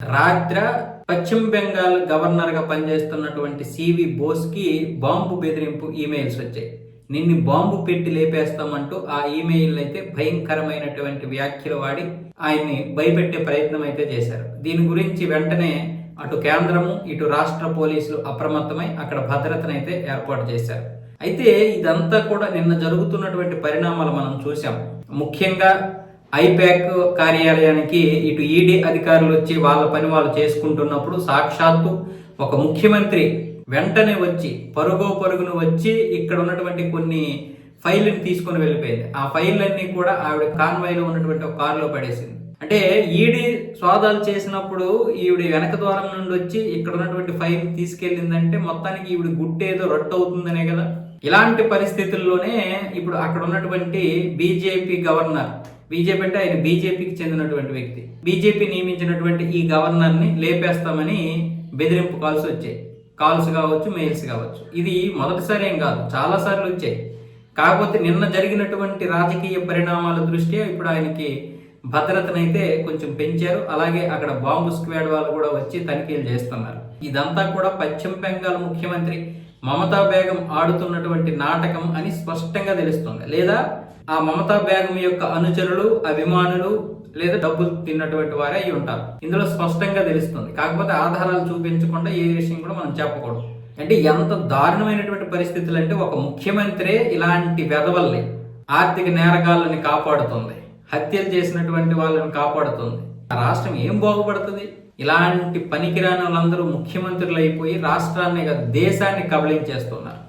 రాత్ర పశ్చిమ బెంగాల్ గవర్నర్గా పనిచేస్తున్నటువంటి సివి బోస్కి బాంబు బెదిరింపు ఈమెయిల్స్ వచ్చాయి. నిన్ను బాంబు పెట్టి లేపేస్తామంటూ ఆ ఈమెయిల్ అయితే భయంకరమైనటువంటి వ్యాఖ్యలు వాడి ఆయన్ని భయపెట్టే ప్రయత్నం అయితే చేశారు. దీని గురించి వెంటనే అటు కేంద్రము ఇటు రాష్ట్ర పోలీసులు అప్రమత్తమై అక్కడ భద్రతను అయితే ఏర్పాటు చేశారు. అయితే ఇదంతా కూడా నిన్న జరుగుతున్నటువంటి పరిణామాలు మనం చూసాం ముఖ్యంగా ఐపాక్ కార్యాలయానికి ఇటు ఈడీ అధికారులు వచ్చి వాళ్ళ పని వాళ్ళు చేసుకుంటున్నప్పుడు సాక్షాత్తు ఒక ముఖ్యమంత్రి వెంటనే వచ్చి పరుగో పరుగును వచ్చి ఇక్కడ ఉన్నటువంటి కొన్ని ఫైళ్ళని తీసుకొని వెళ్ళిపోయింది. ఆ ఫైళ్ళన్నీ కూడా ఆవిడ కాన్వాయ్లో ఉన్నటువంటి ఒక కారులో పడేసింది. అంటే ఈడీ స్వాదాలు చేసినప్పుడు ఈవిడ వెనక ద్వారం నుండి వచ్చి ఇక్కడ ఉన్నటువంటి ఫైల్ తీసుకెళ్ళిందంటే మొత్తానికి ఈవిడ గుట్టేదో రొట్టె అవుతుందనే కదా. ఇలాంటి పరిస్థితుల్లోనే ఇప్పుడు అక్కడ ఉన్నటువంటి బీజేపీ గవర్నర్ బీజేపీ అంటే ఆయన బీజేపీకి చెందినటువంటి వ్యక్తి. బీజేపీ నియమించినటువంటి ఈ గవర్నర్ని లేపేస్తామని బెదిరింపు కాల్స్ వచ్చాయి. కాల్స్ కావచ్చు మెయిల్స్ కావచ్చు. ఇది మొదటిసారి ఏం కాదు చాలా సార్లు వచ్చాయి. కాకపోతే నిన్న జరిగినటువంటి రాజకీయ పరిణామాల దృష్ట్యా ఇప్పుడు ఆయనకి భద్రతనైతే కొంచెం పెంచారు. అలాగే అక్కడ బాంబు స్క్వాడ్ వాళ్ళు కూడా వచ్చి తనిఖీలు చేస్తున్నారు. ఇదంతా కూడా పశ్చిమ బెంగాల్ ముఖ్యమంత్రి మమతా బేగం ఆడుతున్నటువంటి నాటకం అని స్పష్టంగా తెలుస్తుంది. లేదా ఆ మమతా బేగం యొక్క అనుచరులు అభిమానులు లేదా డబ్బులు తిన్నటువంటి వారే అయి ఉంటారు. ఇందులో స్పష్టంగా తెలుస్తుంది. కాకపోతే ఆధారాలు చూపించకుండా ఏ విషయం కూడా మనం చెప్పకూడదు. అంటే ఎంత దారుణమైనటువంటి పరిస్థితులు అంటే ఒక ముఖ్యమంత్రి ఇలాంటి వెధవల్ని ఆర్థిక నేరగాళ్ళని కాపాడుతుంది. హత్యలు చేసినటువంటి వాళ్ళని కాపాడుతుంది. ఆ రాష్ట్రం ఏం బాగుపడుతుంది? ఇలాంటి పనికిరాని వాళ్ళందరూ ముఖ్యమంత్రులు అయిపోయి రాష్ట్రాన్ని దేశాన్ని కబళించేస్తున్నారు.